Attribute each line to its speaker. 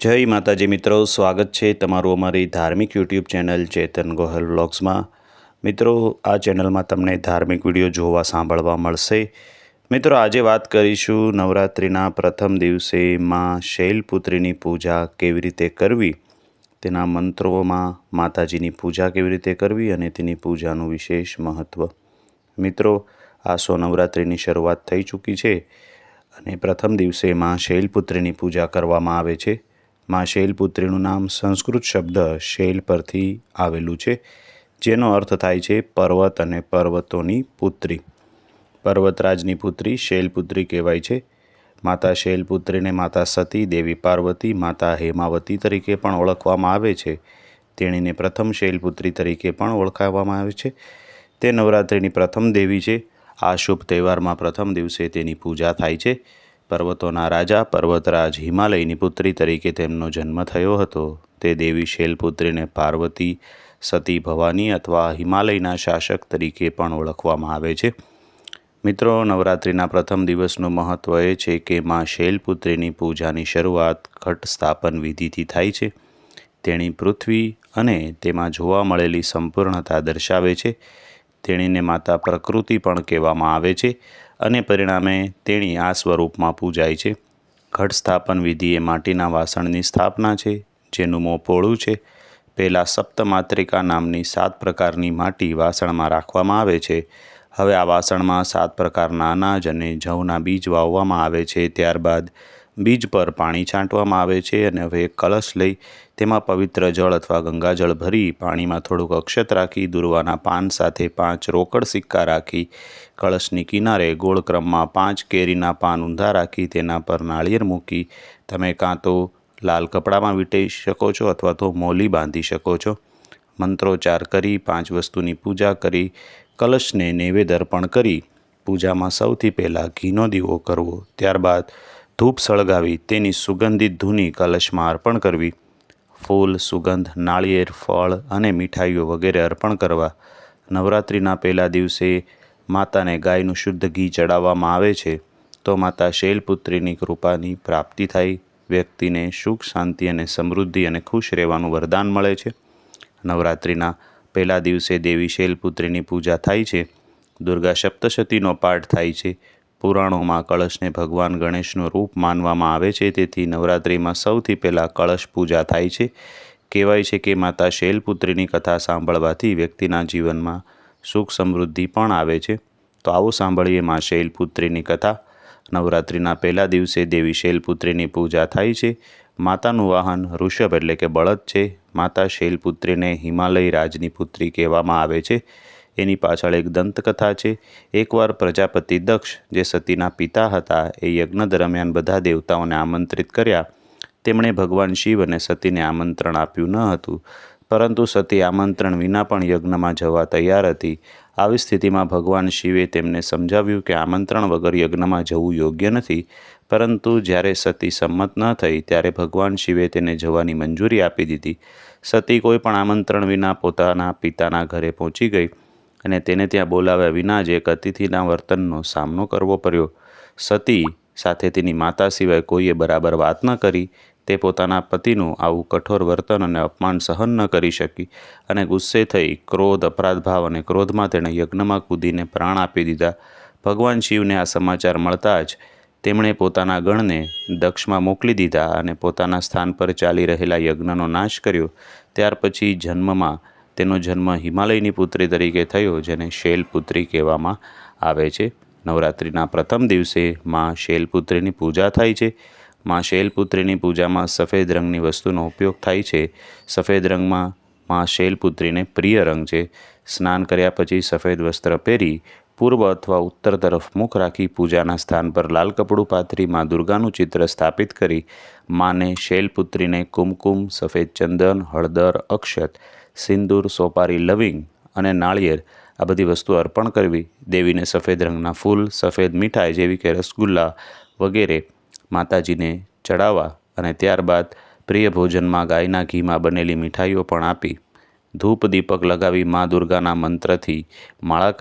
Speaker 1: જય માતાજી મિત્રો, સ્વાગત છે તમારું અમારી ધાર્મિક યુટ્યુબ ચેનલ ચેતન ગોહલ વ્લોગ્સમાં. મિત્રો, આ ચેનલમાં તમને ધાર્મિક વીડિયો જોવા સાંભળવા મળશે. મિત્રો, આજે વાત કરીશું નવરાત્રિના પ્રથમ દિવસે માં શૈલપુત્રીની પૂજા કેવી રીતે કરવી, તેના મંત્રોમાં માતાજીની પૂજા કેવી રીતે કરવી અને તેની પૂજાનું વિશેષ મહત્ત્વ મિત્રો આસો નવરાત્રિની શરૂઆત થઈ ચૂકી છે અને પ્રથમ દિવસે માં શૈલપુત્રીની પૂજા કરવામાં આવે છે. માં શૈલપુત્રીનું નામ સંસ્કૃત શબ્દ શૈલ પરથી આવેલું છે, જેનો અર્થ થાય છે પર્વત અને પર્વતોની પુત્રી. પર્વતરાજની પુત્રી શૈલપુત્રી કહેવાય છે. માતા શૈલપુત્રીને માતા સતી દેવી પાર્વતી, માતા હેમાવતી તરીકે પણ ઓળખવામાં આવે છે. તેણીને પ્રથમ શૈલપુત્રી તરીકે પણ ઓળખાવવામાં આવે છે. તે નવરાત્રિની પ્રથમ દેવી છે. આ શુભ તહેવારમાં પ્રથમ દિવસે તેની પૂજા થાય છે. પર્વતોના રાજા પર્વતરાજ હિમાલયની પુત્રી તરીકે તેમનો જન્મ થયો હતો. તે દેવી શૈલપુત્રીને પાર્વતી, સતી ભવાની અથવા હિમાલયના શાસક તરીકે પણ ઓળખવામાં આવે છે. મિત્રો, નવરાત્રિના પ્રથમ દિવસનું મહત્ત્વ એ છે કે માં શૈલપુત્રીની પૂજાની શરૂઆત ઘટ સ્થાપન વિધિથી થાય છે. તેણી પૃથ્વી અને તેમાં જોવા મળેલી સંપૂર્ણતા દર્શાવે છે. તેણીને માતા પ્રકૃતિ પણ કહેવામાં આવે છે અને પરિણામે તેણી આ સ્વરૂપમાં પૂજાય છે. ઘટ સ્થાપન વિધિ એ માટીના વાસણની સ્થાપના છે, જેનું મોં પોળું છે. પહેલાં સપ્તમાત્રિકા નામની સાત પ્રકારની માટી વાસણમાં રાખવામાં આવે છે. હવે આ વાસણમાં સાત પ્રકારના અનાજ અને જવના બીજ વાવવામાં આવે છે, ત્યારબાદ બીજ પર પાણી છાંટવામાં આવે છે અને હવે એક કલશ લઈ તેમાં પવિત્ર જળ અથવા ગંગાજળ ભરી પાણીમાં થોડુંક અક્ષત રાખી દુર્વાના પાન સાથે પાંચ રોકડ સિક્કા રાખી કળશની કિનારે ગોળ ક્રમમાં પાંચ કેરીના પાન ઊંધા રાખી તેના પર નાળિયેર મૂકી તમે કાં તો લાલ કપડામાં વીંટી શકો છો અથવા તો મોલી બાંધી શકો છો. મંત્રોચ્ચાર કરી પાંચ વસ્તુની પૂજા કરી, કલશને નૈવેદ્ય અર્પણ કરી. પૂજામાં સૌથી પહેલાં ઘીનો દીવો કરવો. ત્યારબાદ ધૂપ સળગાવી તેની સુગંધિત ધૂની કલશમાં અર્પણ કરવી. ફૂલ, સુગંધ, નાળિયેર, ફળ અને મીઠાઈઓ વગેરે અર્પણ કરવા. નવરાત્રિના પહેલા દિવસે માતાને ગાયનું શુદ્ધ ઘી ચડાવવામાં આવે છે. તો માતા શૈલપુત્રીની કૃપાની પ્રાપ્તિ થાય. વ્યક્તિને સુખ, શાંતિ અને સમૃદ્ધિ અને ખુશ રહેવાનું વરદાન મળે છે. નવરાત્રિના પહેલા દિવસે દેવી શૈલપુત્રીની પૂજા થાય છે. દુર્ગા સપ્તશતીનો પાઠ થાય છે. પુરાણોમાં કળશને ભગવાન ગણેશનું રૂપ માનવામાં આવે છે. તેથી નવરાત્રિમાં સૌથી પહેલાં કળશ પૂજા થાય છે. કહેવાય છે કે માતા શૈલપુત્રીની કથા સાંભળવાથી વ્યક્તિના જીવનમાં સુખ સમૃદ્ધિ પણ આવે છે. તો આવો સાંભળીએ માં શૈલપુત્રીની કથા. નવરાત્રિના પહેલા દિવસે દેવી શૈલપુત્રીની પૂજા થાય છે. માતાનું વાહન ઋષભ એટલે કે બળદ છે. માતા શૈલપુત્રીને હિમાલય રાજની પુત્રી કહેવામાં આવે છે. એની પાછળ એક દંતકથા છે. એકવાર પ્રજાપતિ દક્ષ, જે સતીના પિતા હતા, એ યજ્ઞ દરમિયાન બધા દેવતાઓને આમંત્રિત કર્યા. તેમણે ભગવાન શિવ અને સતીને આમંત્રણ આપ્યું ન હતું. પરંતુ સતી આમંત્રણ વિના પણ યજ્ઞમાં જવા તૈયાર હતી. આવી સ્થિતિમાં ભગવાન શિવે તેમને સમજાવ્યું કે આમંત્રણ વગર યજ્ઞમાં જવું યોગ્ય નથી. પરંતુ જ્યારે સતી સંમત ન થઈ, ત્યારે ભગવાન શિવે તેને જવાની મંજૂરી આપી દીધી. સતી કોઈ પણ આમંત્રણ વિના પોતાના પિતાના ઘરે પહોંચી ગઈ. અને તેને ત્યાં બોલાવ્યા વિના જ એક અતિથિના વર્તનનો સામનો કરવો પડ્યો. સતી સાથે તેની માતા સિવાય કોઈએ બરાબર વાત ન કરી, તે પોતાના પતિનું આવું કઠોર વર્તન અને અપમાન સહન ન કરી શકી અને ગુસ્સે થઈ ક્રોધ અપરાધભાવ અને ક્રોધમાં તેણે યજ્ઞમાં કૂદીને પ્રાણ આપી દીધા. ભગવાન શિવને આ સમાચાર મળતા જ તેમણે પોતાના ગણને દક્ષમાં મોકલી દીધા અને પોતાના સ્થાન પર ચાલી રહેલા યજ્ઞનો નાશ કર્યો. ત્યાર પછી જન્મમાં તેનો જન્મ હિમાલયની પુત્રી તરીકે થયો, જેને શૈલપુત્રી કહેવામાં આવે છે. નવરાત્રિના પ્રથમ દિવસે માં શૈલપુત્રીની પૂજા થાય છે. માં શૈલપુત્રીની પૂજામાં સફેદ રંગની વસ્તુનો ઉપયોગ થાય છે. સફેદ રંગમાં માં શૈલપુત્રીને પ્રિય રંગ છે. સ્નાન કર્યા પછી સફેદ વસ્ત્ર પહેરી પૂર્વ અથવા ઉત્તર તરફ મુખ રાખી પૂજાના સ્થાન પર લાલ કપડું પાથરી માં દુર્ગાનું ચિત્ર સ્થાપિત કરી માને શૈલપુત્રીને કુમકુમ, સફેદ ચંદન, હળદર, અક્ષત, સિંદૂર, સોપારી, લવિંગ અને નાળિયેર આ બધી વસ્તુ અર્પણ કરવી. દેવીને સફેદ રંગના ફૂલ, સફેદ મીઠાઈ જેવી કે રસગુલ્લા વગેરે માતાજીને ચડાવવા અને ત્યારબાદ પ્રિય ભોજનમાં ગાયના ઘીમાં બનેલી મીઠાઈઓ પણ આપી. ધૂપ દીપક લગાવી મા દુર્ગાના મંત્રથી માળા કરી